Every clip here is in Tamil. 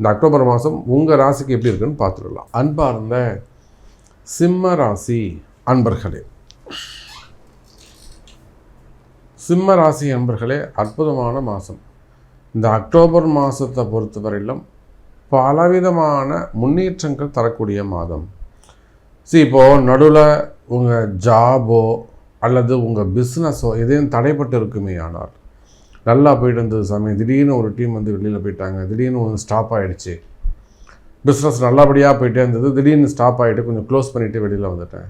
இந்த அக்டோபர் மாதம் உங்கள் ராசிக்கு எப்படி இருக்குன்னு பார்த்துடலாம். அன்பார்ந்த சிம்ம ராசி அன்பர்களே. சிம்ம ராசி அன்பர்களே அற்புதமான மாதம். இந்த அக்டோபர் மாதத்தை பொறுத்தவரையிலும் பலவிதமான முன்னேற்றங்கள் தரக்கூடிய மாதம். சரி இப்போது நடுவில் உங்கள் ஜாபோ அல்லது உங்கள் பிஸ்னஸோ எதையும் தடைப்பட்டு இருக்குமே ஆனால் நல்லா போயிட்டு இருந்தது சாமி. திடீர்னு ஒரு டீம் வந்து வெளியில் போயிட்டாங்க. திடீர்னு ஒன்று ஸ்டாப் ஆகிடுச்சு பிஸ்னஸ் நல்லபடியாக போயிட்டே இருந்தது. திடீர்னு ஸ்டாப் ஆகிட்டு கொஞ்சம் க்ளோஸ் பண்ணிவிட்டு வெளியில் வந்துட்டேன்.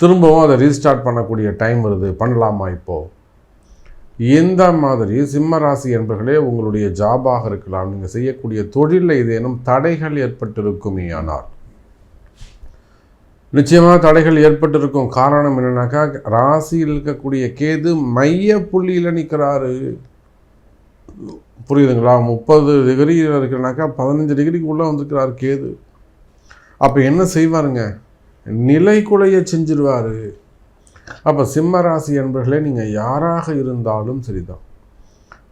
திரும்பவும் அதை ரீஸ்டார்ட் பண்ணக்கூடிய டைம் வருது. பண்ணலாமா இப்போது எந்த மாதிரி சிம்ம ராசி என்பர்களே உங்களுடைய ஜாபாக இருக்கலாம். நீங்கள் செய்யக்கூடிய தொழிலில் ஏதேனும் தடைகள் ஏற்பட்டிருக்குமே ஆனால் நிச்சயமாக தடைகள் ஏற்பட்டிருக்கும். காரணம் என்னன்னாக்கா ராசியில் இருக்கக்கூடிய கேது மைய புள்ளியில் நிற்கிறாரு புரியுதுங்களா? முப்பது டிகிரியில் இருக்கிறனாக்கா பதினஞ்சு டிகிரிக்கு உள்ளே வந்திருக்கிறார் கேது. அப்போ என்ன செய்வாருங்க? நிலை குலைய செஞ்சிருவார். அப்போ சிம்ம ராசி என்பர்களே நீங்கள் யாராக இருந்தாலும் சரிதான்.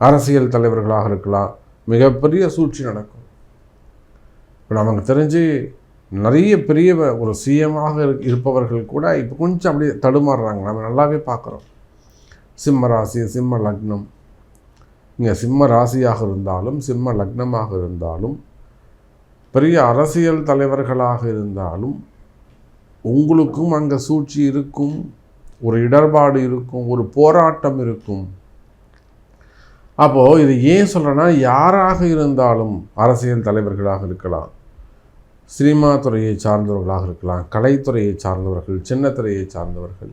அரசியல் தலைவர்களாக இருக்கலாம். மிகப்பெரிய சூழ்ச்சி நடக்கும். இப்போ நமக்கு தெரிஞ்சு நிறைய பெரிய ஒரு சிஎமாக இருப்பவர்கள் கூட இப்போ கொஞ்சம் அப்படியே தடுமாறுறாங்க. நம்ம நல்லாவே பார்க்குறோம். சிம்ம ராசி சிம்ம லக்னம். நீங்கள் சிம்ம ராசியாக இருந்தாலும் சிம்ம லக்னமாக இருந்தாலும் பெரிய அரசியல் தலைவர்களாக இருந்தாலும் உங்களுக்கும் அங்கே சூழ்ச்சி இருக்கும் ஒரு இடர்பாடு இருக்கும் ஒரு போராட்டம் இருக்கும். அப்போது இது ஏன் சொல்கிறேன்னா யாராக இருந்தாலும் அரசியல் தலைவர்களாக இருக்கலாம். சினிமா துறையை சார்ந்தவர்களாக இருக்கலாம் கலைத்துறையை சார்ந்தவர்கள் சின்னத்துறையை சார்ந்தவர்கள்.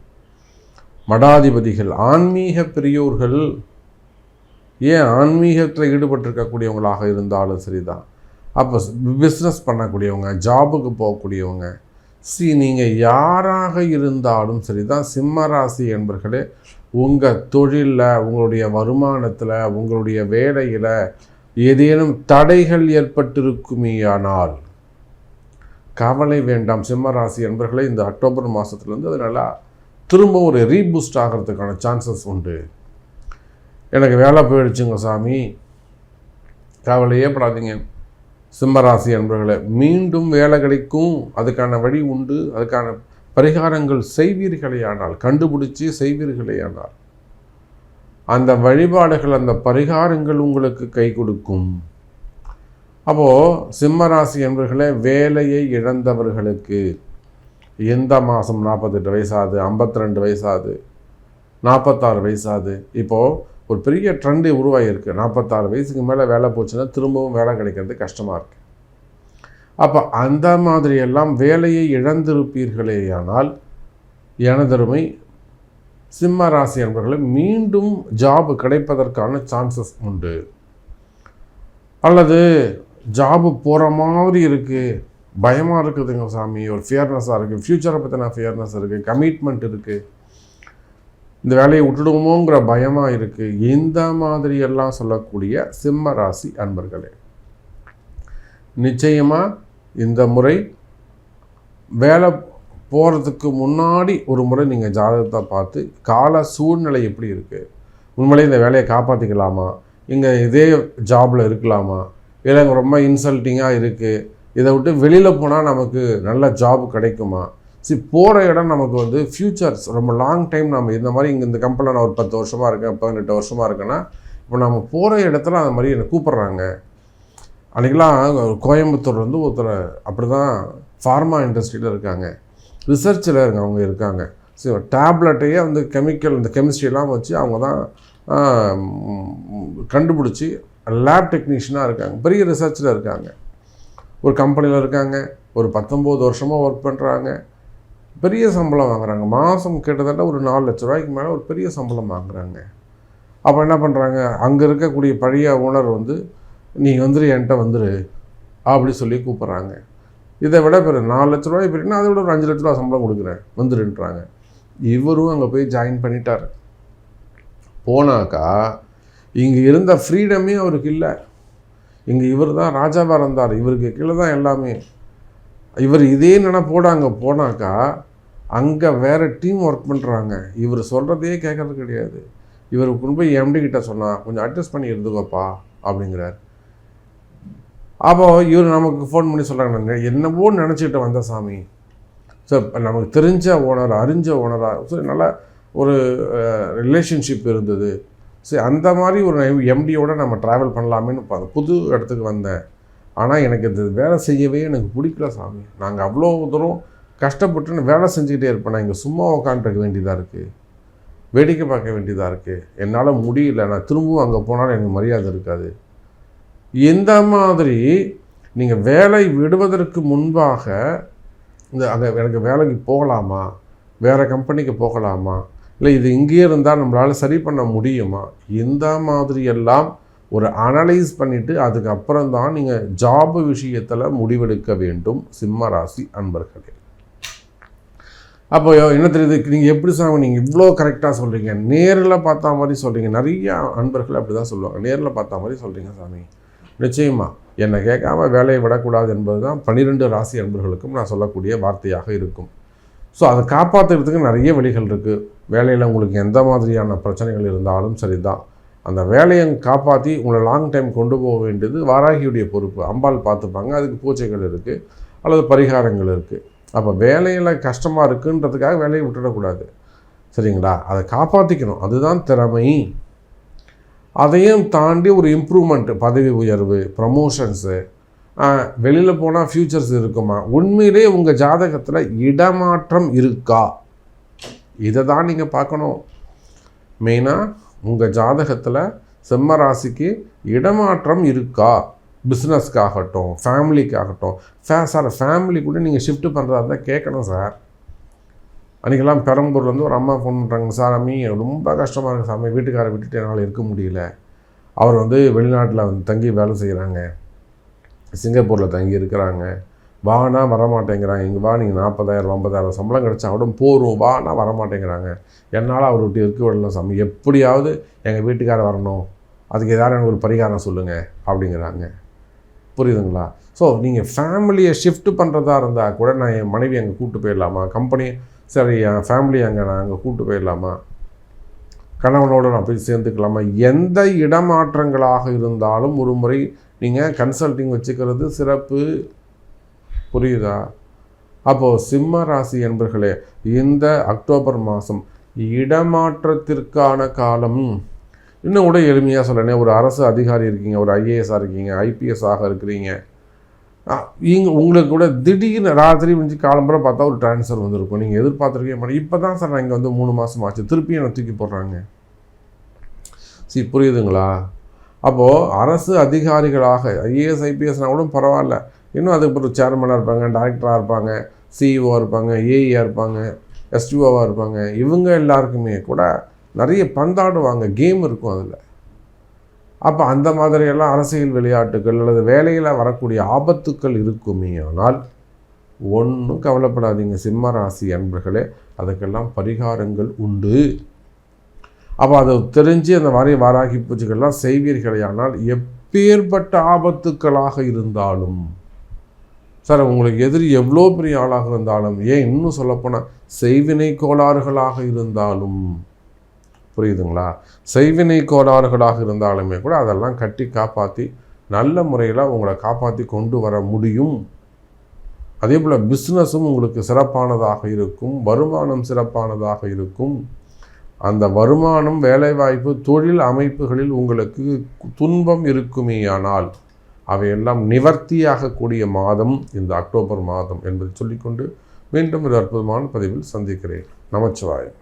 மடாதிபதிகள் ஆன்மீக பெரியோர்கள் ஏன் ஆன்மீகத்தில் ஈடுபட்டிருக்கக்கூடியவங்களாக இருந்தாலும் சரிதான். அப்போ பிஸ்னஸ் பண்ணக்கூடியவங்க ஜாபுக்கு போகக்கூடியவங்க சி நீங்கள் யாராக இருந்தாலும் சரி தான் சிம்ம ராசி என்பர்களே உங்கள் தொழிலில் உங்களுடைய வருமானத்தில் உங்களுடைய வேலையில் ஏதேனும் தடைகள் ஏற்பட்டிருக்குமேயானால் கவலை வேண்டாம். சிம்ம ராசி என்பர்களே இந்த அக்டோபர் மாதத்துலேருந்து அது நல்லா திரும்ப ஒரு ரீபூஸ்ட் ஆகிறதுக்கான சான்சஸ் உண்டு. எனக்கு வேலை போயிடுச்சுங்க சாமி. கவலையே படாதீங்க. சிம்மராசி என்பர்களை மீண்டும் வேலை கிடைக்கும். அதுக்கான வழி உண்டு. அதுக்கான பரிகாரங்கள் செய்வீர்களேயானால் கண்டுபிடிச்சி செய்வீர்களேயானால் அந்த வழிபாடுகள் அந்த பரிகாரங்கள் உங்களுக்கு கை கொடுக்கும். அப்போது சிம்மராசி என்பவர்களே வேலையை இழந்தவர்களுக்கு எந்த மாதம் நாற்பத்தெட்டு வயசாது ஐம்பத்தி ரெண்டு வயசாது நாற்பத்தாறு வயசாது இப்போது ஒரு பெரிய ட்ரெண்டு உருவாகியிருக்கு. நாற்பத்தாறு வயசுக்கு மேலே வேலை போச்சுன்னா திரும்பவும் வேலை கிடைக்கிறது கஷ்டமாக இருக்குது அப்போ அந்த மாதிரியெல்லாம் வேலையை இழந்திருப்பீர்களேயானால் எனதருமை சிம்ம ராசி என்பவர்களை மீண்டும் ஜாப் கிடைப்பதற்கான சான்சஸ் உண்டு. அல்லது ஜாபு போகிற மாதிரி இருக்குது பயமாக இருக்குதுங்க சாமி. ஒரு ஃபியர்னஸாக இருக்குது ஃப்யூச்சரை பற்றின ஃபியர்னஸ் இருக்குது கமிட்மெண்ட் இருக்குது இந்த வேலையை விட்டுடுவோமோங்கிற பயமாக இருக்குது இந்த மாதிரியெல்லாம் சொல்லக்கூடிய சிம்ம ராசி அன்பர்களே நிச்சயமாக இந்த முறை வேலை போகிறதுக்கு முன்னாடி ஒரு முறை நீங்கள் ஜாதகத்தை பார்த்து கால சூழ்நிலை எப்படி இருக்குது உண்மையிலே இந்த வேலையை காப்பாற்றிக்கலாமா இங்கே இதே ஜாபில் இருக்கலாமா? எனக்கு ரொம்ப இன்சல்ட்டிங்காக இருக்குது இதை விட்டு வெளியில் போனால் நமக்கு நல்ல ஜாப் கிடைக்குமா? சரி போகிற இடம் நமக்கு வந்து ஃப்யூச்சர்ஸ் ரொம்ப லாங் டைம் நம்ம இந்த மாதிரி இங்கே இந்த கம்பெனியில் நான் ஒரு பத்து வருஷமாக இருக்கேன் பதினெட்டு வருஷமாக இருக்கேன்னா இப்போ நம்ம போகிற இடத்துல அந்த மாதிரி என்னை கூப்பிட்றாங்க. அன்றைக்கெலாம் கோயம்புத்தூர் வந்து ஒருத்தர் அப்படி தான் ஃபார்மா இண்டஸ்ட்ரியில் இருக்காங்க ரிசர்ச்சில் இருங்க அவங்க இருக்காங்க. ஸோ டேப்லெட்டையே வந்து கெமிக்கல் இந்த கெமிஸ்ட்ரியெல்லாம் வச்சு அவங்க தான் கண்டுபிடிச்சி லேப் டெக்னீஷியனாக இருக்காங்க. பெரிய ரிசர்ச்சில் இருக்காங்க. ஒரு கம்பெனியில் இருக்காங்க. ஒரு பத்தொம்போது வருஷமாக ஒர்க் பண்ணுறாங்க பெரிய சம்பளம் வாங்குறாங்க. மாதம் கிட்டத்தட்ட ஒரு நாலு லட்ச ரூபாய்க்கு மேலே ஒரு பெரிய சம்பளம் வாங்குறாங்க. அப்போ என்ன பண்ணுறாங்க அங்கே இருக்கக்கூடிய பழைய ஓனர் வந்து நீ வந்துரு என்கிட்ட வந்துரு அப்படி சொல்லி கூப்பிட்றாங்க. இதை விட பெரு நாலு லட்ச ரூபாய் பெருனா அதை விட ஒரு அஞ்சு லட்ச ரூபா சம்பளம் கொடுக்குறேன். வந்துருன்றாங்க. இவரும் அங்கே போய் ஜாயின் பண்ணிட்டார். போனாக்கா இங்கே இருந்த ஃப்ரீடமே அவருக்கு இல்லை. இங்கே இவர் தான் ராஜாவாக இருந்தார். இவருக்கு கீழே தான் எல்லாமே. இவர் இதே நினைப்போட அங்கே போனாக்கா அங்கே வேறு டீம் ஒர்க் பண்ணுறாங்க இவர் சொல்கிறதையே கேட்கறது கிடையாது. இவர் கொண்டு போய் எம்டி கிட்ட சொன்னால் கொஞ்சம் அட்ஜஸ்ட் பண்ணி இருந்துக்கோப்பா அப்படிங்கிறார். அப்போ இவர் நமக்கு ஃபோன் பண்ணி சொல்கிறாங்க என்னவோ நினச்சிக்கிட்டு வந்த சாமி. ஸோ நமக்கு தெரிஞ்ச ஓனர் அறிஞ்ச ஓனராக சரி நல்லா ஒரு ரிலேஷன்ஷிப் இருந்தது. சரி அந்த மாதிரி ஒரு எம்டியோட நம்ம ட்ராவல் பண்ணலாமேன்னு புது இடத்துக்கு வந்தேன். ஆனால் எனக்கு இந்த வேலை செய்யவே எனக்கு பிடிக்கல சாமி. நாங்கள் அவ்வளோ தூரம் கஷ்டப்பட்டு வேலை செஞ்சுக்கிட்டே இருப்பேன். நான் இங்கே சும்மா உட்காந்துருக்க வேண்டியதாக இருக்குது வேடிக்கை பார்க்க வேண்டியதாக இருக்குது என்னால் முடியல. நான் திரும்பவும் அங்கே போனாலும் எனக்கு மரியாதை இருக்காது. எந்த மாதிரி நீங்கள் வேலை விடுவதற்கு முன்பாக இந்த அங்கே எனக்கு வேலைக்கு போகலாமா? வேறு கம்பெனிக்கு போகலாமா? இல்லை இது இங்கேயே இருந்தால் நம்மளால் சரி பண்ண முடியுமா? இந்த மாதிரியெல்லாம் ஒரு அனலைஸ் பண்ணிவிட்டு அதுக்கப்புறம் தான் நீங்கள் ஜாப் விஷயத்தில் முடிவெடுக்க வேண்டும் சிம்ம ராசி அன்பர்களே. அப்போ என்ன தெரியுது? நீங்கள் எப்படி சாமி நீங்கள் இவ்வளோ கரெக்டாக சொல்கிறீங்க நேரில் பார்த்தா மாதிரி சொல்கிறீங்க நிறைய அன்பர்கள் அப்படி தான் சொல்லுவாங்க. நேரில் பார்த்தா மாதிரி சொல்கிறீங்க சாமி. நிச்சயமா. என்னை கேட்காம வேலையை விடக்கூடாது என்பது தான் பன்னிரெண்டு ராசி அன்பர்களுக்கும் நான் சொல்லக்கூடிய வார்த்தையாக இருக்கும். ஸோ அதை காப்பாற்றுறதுக்கு நிறைய வழிகள் இருக்குது வேலையில் உங்களுக்கு எந்த மாதிரியான பிரச்சனைகள் இருந்தாலும் சரி தான் அந்த வேலையை காப்பாற்றி உங்களை லாங் டைம் கொண்டு போக வேண்டியது வாராகியுடைய பொறுப்பு. அம்பாள் பார்த்துப்பாங்க அதுக்கு பூஜைகள் இருக்குது அல்லது பரிகாரங்கள் இருக்குது அப்போ வேலையில் கஷ்டமாக இருக்குன்றதுக்காக வேலையை விட்டுடக்கூடாது. சரிங்களா? அதை காப்பாற்றிக்கணும் அதுதான் திறமை. அதையும் தாண்டி ஒரு இம்ப்ரூவ்மெண்ட் பதவி உயர்வு ப்ரமோஷன்ஸு வெளியில் போனால் ஃப்யூச்சர்ஸ் இருக்குமா? உண்மையிலே உங்கள் ஜாதகத்தில் இடமாற்றம் இருக்கா? இதை தான் நீங்கள் பார்க்கணும் மெயினாக உங்கள் ஜாதகத்தில் செம்ம ராசிக்கு இடமாற்றம் இருக்கா? பிஸ்னஸ்க்காகட்டும் ஃபேமிலிக்காகட்டும் ஃபே சார் ஃபேமிலி கூட நீங்கள் ஷிஃப்ட் பண்ணுறதா இருந்தால் கேட்கணும் சார் அன்றைக்கெல்லாம் பெரம்பூர்லேருந்து ஒரு அம்மா ஃபோன் பண்ணுறாங்க சார் அம்மி ரொம்ப கஷ்டமாக இருக்குது சாமி. வீட்டுக்காரை விட்டுட்டு என்னால் இருக்க முடியல. அவர் வந்து வெளிநாட்டில் வந்து தங்கி வேலை செய்கிறாங்க சிங்கப்பூரில் தங்கி இருக்கிறாங்க. வானா வரமாட்டேங்கிறாங்க. இங்கே வா நீங்கள் நாற்பதாயிரம் ஐம்பதாயிரம் சம்பளம் கிடச்சா கூட போரும் வானா வரமாட்டேங்கிறாங்க. என்னால் அவர் விட்டு இருக்க விடலாம் சாமி? எப்படியாவது எங்கள் வீட்டுக்காரர் வரணும். அதுக்கு ஏதாவது எனக்கு ஒரு பரிகாரம் சொல்லுங்கள் அப்படிங்கிறாங்க. புரியுதுங்களா? ஸோ நீங்கள் ஃபேமிலியை ஷிஃப்ட் பண்ணுறதா இருந்தால் கூட நான் என் மனைவி அங்கே கூப்பிட்டு போயிடலாமா? கம்பெனி சரி என் ஃபேமிலி அங்கே நான் அங்கே கூப்பிட்டு போயிடலாமா? கணவனோடு நான் போய் சேர்ந்துக்கலாமா? எந்த இடமாற்றங்களாக இருந்தாலும் ஒரு முறை நீங்கள் கன்சல்டிங் வச்சுக்கிறது சிறப்பு. புரியுதா? அப்போது சிம்ம ராசி என்பர்களே இந்த அக்டோபர் மாதம் இடமாற்றத்திற்கான காலம். இன்னும் கூட எளிமையாக சொல்லணே ஒரு அரசு அதிகாரி இருக்கீங்க ஒரு ஐஏஎஸ்ஸாக இருக்கீங்க ஐபிஎஸ்ஸாக இருக்கிறீங்க. இங்கே உங்களுக்கு கூட திடீர்னு ராத்திரி முடிஞ்சு காலம்புற பார்த்தா ஒரு ட்ரான்ஸ்ஃபர் வந்துருக்கும். நீங்கள் எதிர்பார்த்துருக்கே மாட்டேன் இப்போ தான் சார் நான் இங்கே வந்து மூணு மாதம் ஆச்சு. திருப்பி என்னை தூக்கி போடுறாங்க. சரி புரியுதுங்களா? அப்போது அரசு அதிகாரிகளாக ஐஏஎஸ் ஐபிஎஸ்னால் கூட பரவாயில்ல. இன்னும் அதுக்கு ஒரு சேர்மனாக இருப்பாங்க டைரக்டராக இருப்பாங்க சிஇஓ இருப்பாங்க ஏஇஆ இருப்பாங்க எஸ்டிஓவாக இருப்பாங்க. இவங்க எல்லாருக்குமே கூட நிறைய பந்தாடுவாங்க. கேம் இருக்கும் அதில். அப்போ அந்த மாதிரியெல்லாம் அரசியல் விளையாட்டுகள் அல்லது வேலையில் வரக்கூடிய ஆபத்துக்கள் இருக்குமே ஆனால் ஒன்றும் கவலைப்படாதீங்க. சிம்ம ராசி அன்பர்களே அதுக்கெல்லாம் பரிகாரங்கள் உண்டு. அப்போ அதை தெரிஞ்சு அந்த மாதிரி வாராகி பூஜைகள்லாம் செய்வீர்களே ஆனால் எப்பேற்பட்ட ஆபத்துக்களாக இருந்தாலும் சார் உங்களுக்கு எதிரி எவ்வளோ பெரிய ஆளாக இருந்தாலும் ஏன் இன்னும் சொல்லப்போனால் செய்வினை கோளாறுகளாக இருந்தாலும் புரியுதுங்களா? செய்வினை கோளாறுகளாக இருந்தாலுமே கூட அதெல்லாம் கட்டி காப்பாற்றி நல்ல முறையில் உங்களை காப்பாற்றி கொண்டு வர முடியும். அதே போல் பிஸ்னஸும் உங்களுக்கு சிறப்பானதாக இருக்கும். வருமானம் சிறப்பானதாக இருக்கும். அந்த வருமானம் வேலைவாய்ப்பு தொழில் அமைப்புகளில் உங்களுக்கு துன்பம் இருக்குமேயானால் அவையெல்லாம் நிவர்த்தியாகக்கூடிய மாதம் இந்த அக்டோபர் மாதம் என்பதை சொல்லிக்கொண்டு மீண்டும் ஒரு அற்புதமான பதிவில் சந்திக்கிறேன். நமச்சிவாயம்.